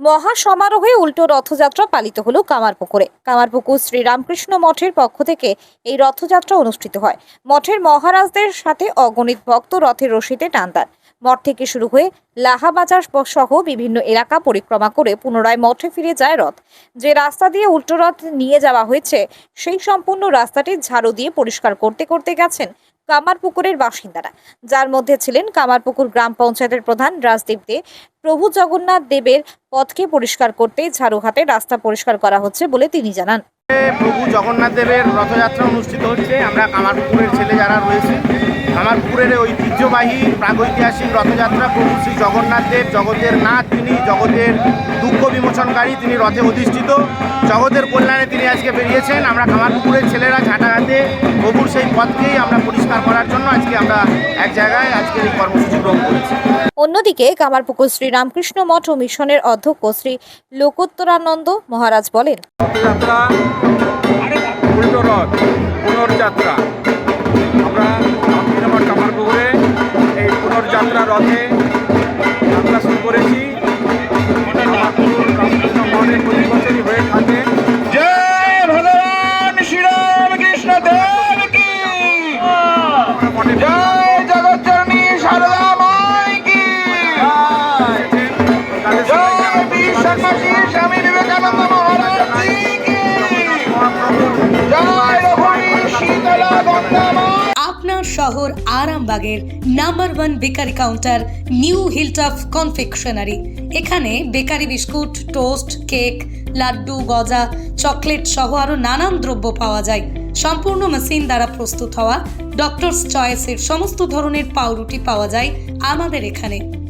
মহা সমারোহে উল্টো রথযাত্রা পালিত হলো কামারপুকুরে। কামারপুকুর শ্রীরামকৃষ্ণ মঠের পক্ষ থেকে এই রথযাত্রা অনুষ্ঠিত হয়। মঠের মহারাজদের সাথে অগণিত ভক্ত রথের রশিতে টান দেন। মঠ থেকে শুরু হয়ে লাহাবাজার সহ বিভিন্ন এলাকা পরিক্রমা করে পুনরায় মঠে ফিরে যায় রথ। যে রাস্তা দিয়ে উল্টো রথ নিয়ে যাওয়া হয়েছে, সেই সম্পূর্ণ রাস্তাটি ঝাড়ু দিয়ে পরিষ্কার করতে করতে গেছেন কামারপুকুরের বাসিন্দারা। যার মধ্যে ছিলেন কামারপুকুর গ্রাম পঞ্চায়েতের প্রধান রাজদীপ দে। প্রভু জগন্নাথ দেবের পথকে পরিষ্কার করতে ঝাড়ু হাতে রাস্তা পরিষ্কার করা হচ্ছে বলে তিনি জানান। প্রভু জগন্নাথ দেবের রথযাত্রা অনুষ্ঠিত হচ্ছে। আমরা কামারপুকুরের ছেলে যারা রয়েছে কামারপুকুরের ঐতিহ্যবাহী প্রাগৈতিহাসিক রথযাত্রা প্রভু শ্রী জগন্নাথ দেব, জগতের নাথ তিনি, জগতের দুঃখ বিমোচনকারী তিনি রথে অধিষ্ঠিত। জগতের কল্যাণে তিনি আজকে বেরিয়েছেন। আমরা কামারপুকুরের ছেলেরা ঝাঁটা হাতে প্রভুর সেই পথকেই আমরা পরিষ্কার করার জন্য আজকে আমরা এক জায়গায় আজকের এই কর্মসূচি গ্রহণ করেছি। অন্যদিকে কামারপুকুর শ্রী রামকৃষ্ণ মঠ ও মিশনের অধ্যক্ষ শ্রী লোকোত্তরানন্দ মহারাজ বলেন রথযাত্রা উল্টোরথ পুনর্যাত্রা। আমরা কামারপুকুরে এই পুনর্যাত্রা রথে আপনার শহর আরামবাগের number one bakery counter New Hilltop Confectionery. এখানে bakery biscuit, toast, cake, laddu, গজা, চকলেট সহ আরও নানান দ্রব্য পাওয়া যায়। সম্পূর্ণ মেশিন দ্বারা প্রস্তুত হওয়া ডক্টরস চয়েসের সমস্ত ধরনের পাউরুটি পাওয়া যায় আমাদের এখানে।